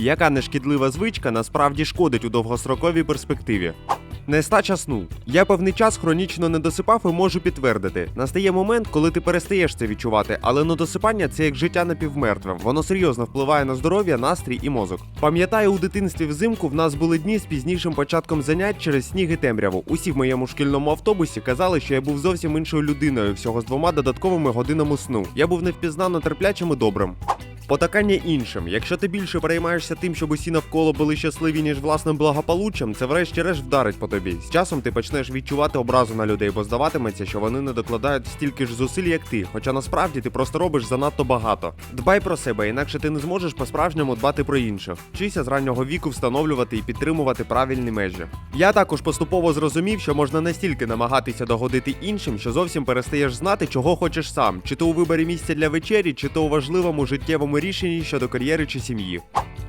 яка нешкідлива звичка насправді шкодить у довгостроковій перспективі. Нестача сну. Я певний час хронічно не досипав і можу підтвердити. Настає момент, коли ти перестаєш це відчувати, але недосипання це як життя напівмертвим. Воно серйозно впливає на здоров'я, настрій і мозок. Пам'ятаю, у дитинстві взимку в нас були дні з пізнішим початком занять через сніг і темряву. Усі в моєму шкільному автобусі казали, що я був зовсім іншою людиною, всього з двома додатковими годинами сну. Я був невпізнано терплячим і добрим. Потакання іншим. Якщо ти більше переймаєшся тим, щоб усі навколо були щасливі, ніж власним благополуччям, це врешті-решт вдарить по тобі. З часом ти почнеш відчувати образу на людей, бо здаватиметься, що вони не докладають стільки ж зусиль, як ти. Хоча насправді ти просто робиш занадто багато. Дбай про себе, інакше ти не зможеш по-справжньому дбати про інших. Вчися з раннього віку встановлювати і підтримувати правильні межі. Я також поступово зрозумів, що можна настільки намагатися догодити іншим, що зовсім перестаєш знати, чого хочеш сам, чи то у виборі місця для вечері, чи то у важливому життєвому рішенні щодо кар'єри чи сім'ї.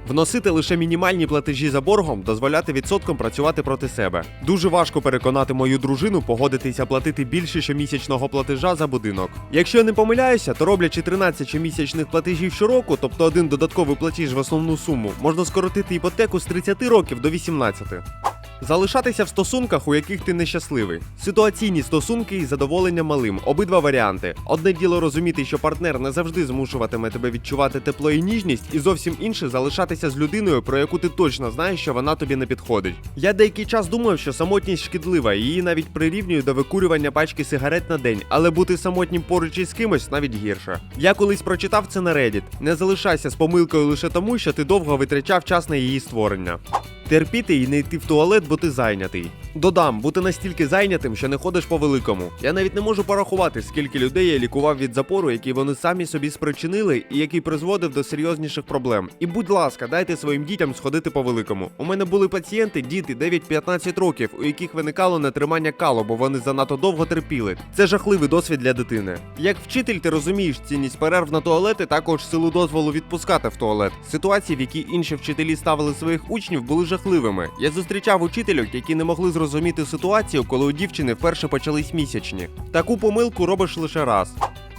Вносити лише мінімальні платежі за боргом, дозволяти відсоткам працювати проти себе. Дуже важко переконати мою дружину погодитися платити більше щомісячного платежа за будинок. Якщо я не помиляюся, то роблячи 13 щомісячних платежів щороку, тобто один додатковий платіж в основну суму, можна скоротити іпотеку з 30 років до 18. Залишатися в стосунках, у яких ти нещасливий. Ситуаційні стосунки із задоволенням малим. Обидва варіанти. Одне діло розуміти, що партнер не завжди змушуватиме тебе відчувати тепло і ніжність, і зовсім інше залишатися з людиною, про яку ти точно знаєш, що вона тобі не підходить. Я деякий час думав, що самотність шкідлива, її навіть прирівнюю до викурювання пачки сигарет на день, але бути самотнім поруч із кимось навіть гірше. Я колись прочитав це на Reddit. Не залишайся з помилкою лише тому, що ти довго витрачав час на її створення. Терпіти і не йти в туалет, бо ти зайнятий. Додам, бути настільки зайнятим, що не ходиш по великому. Я навіть не можу порахувати, скільки людей я лікував від запору, який вони самі собі спричинили, і який призводив до серйозніших проблем. І будь ласка, дайте своїм дітям сходити по великому. У мене були пацієнти, діти 9-15 років, у яких виникало нетримання калу, бо вони занадто довго терпіли. Це жахливий досвід для дитини. Як вчитель, ти розумієш цінність перерв на туалети, також силу дозволу відпускати в туалет. Ситуації, в які інші вчителі ставили своїх учнів, були жахливими. Я зустрічав учителів, які не могли зрозуміти ситуацію, коли у дівчини вперше почались місячні. Таку помилку робиш лише раз.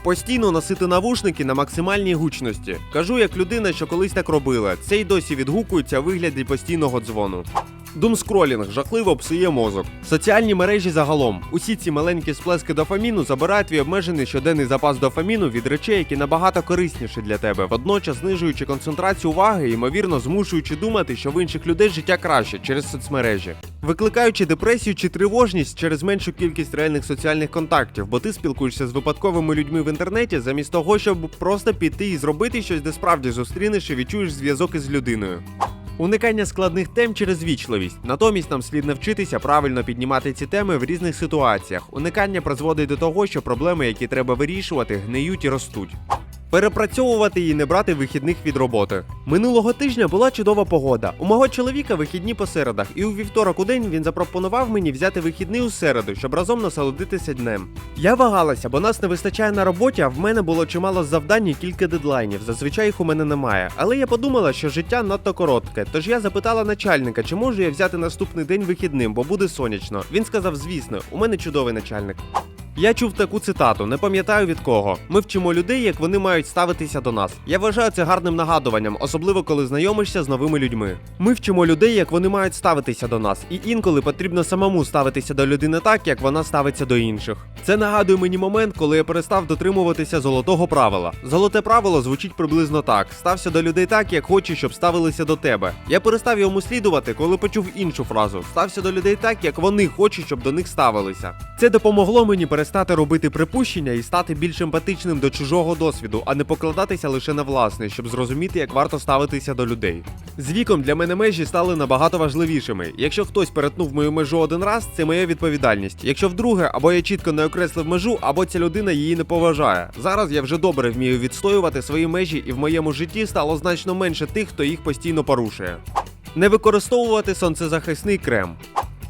Постійно носити навушники на максимальній гучності. Кажу як людина, що колись так робила. Це й досі відгукується у вигляді постійного дзвону. Думскролінг жахливо псує мозок. Соціальні мережі загалом. Усі ці маленькі сплески дофаміну забирають твій обмежений щоденний запас дофаміну від речей, які набагато корисніші для тебе, водночас знижуючи концентрацію уваги ймовірно, змушуючи думати, що в інших людей життя краще через соцмережі. Викликаючи депресію чи тривожність через меншу кількість реальних соціальних контактів, бо ти спілкуєшся з випадковими людьми в інтернеті, замість того, щоб просто піти і зробити щось, де справді зустрінеш і відчуєш зв'язок із людиною. Уникання складних тем через вічливість. Натомість нам слід навчитися правильно піднімати ці теми в різних ситуаціях. Уникання призводить до того, що проблеми, які треба вирішувати, гниють і ростуть. Перепрацьовувати і не брати вихідних від роботи. Минулого тижня була чудова погода. У мого чоловіка вихідні по середах, і у вівторок у день він запропонував мені взяти вихідний у середу, щоб разом насолодитися днем. Я вагалася, бо нас не вистачає на роботі, а в мене було чимало завдань і кілька дедлайнів. Зазвичай їх у мене немає. Але я подумала, що життя надто коротке. Тож я запитала начальника, чи можу я взяти наступний день вихідним, бо буде сонячно. Він сказав: звісно, у мене чудовий начальник. Я чув таку цитату, не пам'ятаю від кого. Ми вчимо людей, як вони мають ставитися до нас. Я вважаю це гарним нагадуванням, особливо коли знайомишся з новими людьми. Ми вчимо людей, як вони мають ставитися до нас, і інколи потрібно самому ставитися до людини так, як вона ставиться до інших. Це нагадує мені момент, коли я перестав дотримуватися золотого правила. Золоте правило звучить приблизно так: стався до людей так, як хочеш, щоб ставилися до тебе. Я перестав йому слідувати, коли почув іншу фразу: стався до людей так, як вони хочуть, щоб до них ставилися. Це допомогло мені перестати робити припущення і стати більш емпатичним до чужого досвіду, а не покладатися лише на власний, щоб зрозуміти, як варто ставитися до людей. З віком для мене межі стали набагато важливішими. Якщо хтось перетнув мою межу один раз, це моя відповідальність. Якщо вдруге, або я чітко не окреслив межу, або ця людина її не поважає. Зараз я вже добре вмію відстоювати свої межі, і в моєму житті стало значно менше тих, хто їх постійно порушує. Не використовувати сонцезахисний крем.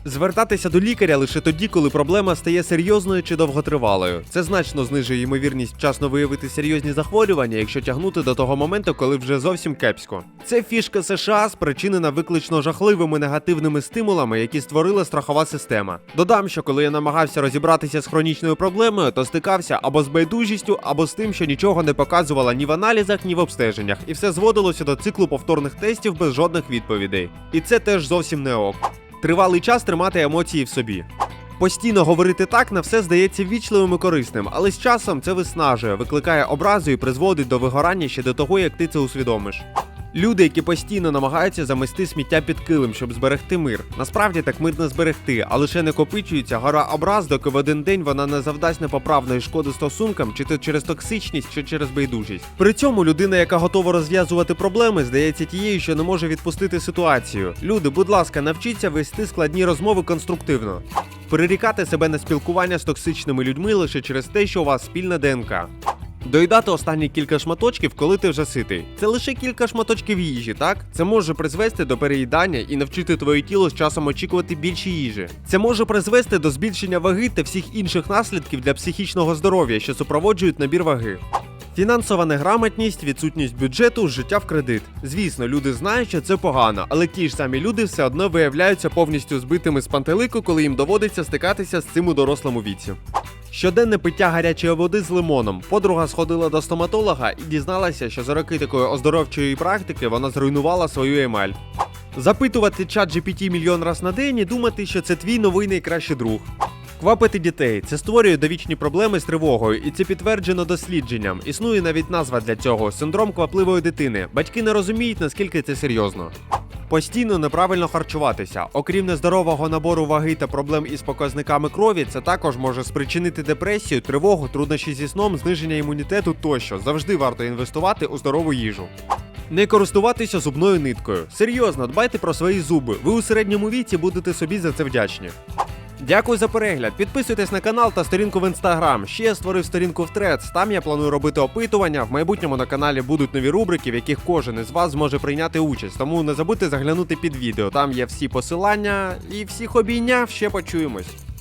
Звертатися до лікаря лише тоді, коли проблема стає серйозною чи довготривалою. Це значно знижує ймовірність вчасно виявити серйозні захворювання, якщо тягнути до того моменту, коли вже зовсім кепсько. Це фішка США спричинена виключно жахливими негативними стимулами, які створила страхова система. Додам, що коли я намагався розібратися з хронічною проблемою, то стикався або з байдужістю, або з тим, що нічого не показувала ні в аналізах, ні в обстеженнях, і все зводилося до циклу повторних тестів без жодних відповідей. І це теж зовсім не ок. Тривалий час тримати емоції в собі. Постійно говорити так на все здається вічливим і корисним, але з часом це виснажує, викликає образу і призводить до вигорання ще до того, як ти це усвідомиш. Люди, які постійно намагаються замести сміття під килим, щоб зберегти мир. Насправді так мир не зберегти, а лише накопичується гора образ, доки в один день вона не завдасть непоправної шкоди стосункам, чи то через токсичність, чи через байдужість. При цьому людина, яка готова розв'язувати проблеми, здається тією, що не може відпустити ситуацію. Люди, будь ласка, навчіться вести складні розмови конструктивно. Перерікати себе на спілкування з токсичними людьми лише через те, що у вас спільна ДНК. Доїдати останні кілька шматочків, коли ти вже ситий. Це лише кілька шматочків їжі, так? Це може призвести до переїдання і навчити твоє тіло з часом очікувати більше їжі. Це може призвести до збільшення ваги та всіх інших наслідків для психічного здоров'я, що супроводжують набір ваги. Фінансова неграмотність, відсутність бюджету, життя в кредит. Звісно, люди знають, що це погано, але ті ж самі люди все одно виявляються повністю збитими з пантелику, коли їм доводиться стикатися з цим у дорослому віці. Щоденне пиття гарячої води з лимоном. Подруга сходила до стоматолога і дізналася, що за роки такої оздоровчої практики вона зруйнувала свою емаль. Запитувати чат GPT мільйон раз на день і думати, що це твій новий найкращий друг. Квапити дітей це створює довічні проблеми з тривогою, і це підтверджено дослідженням. Існує навіть назва для цього синдром квапливої дитини. Батьки не розуміють, наскільки це серйозно. Постійно неправильно харчуватися. Окрім нездорового набору ваги та проблем із показниками крові, це також може спричинити депресію, тривогу, труднощі зі сном, зниження імунітету тощо. Завжди варто інвестувати у здорову їжу. Не користуватися зубною ниткою. Серйозно, дбайте про свої зуби. Ви у середньому віці будете собі за це вдячні. Дякую за перегляд. Підписуйтесь на канал та сторінку в інстаграм. Ще я створив сторінку в Threads. Там я планую робити опитування. В майбутньому на каналі будуть нові рубрики, в яких кожен із вас зможе прийняти участь. Тому не забудьте заглянути під відео. Там є всі посилання і всіх обійняв. Ще почуємось.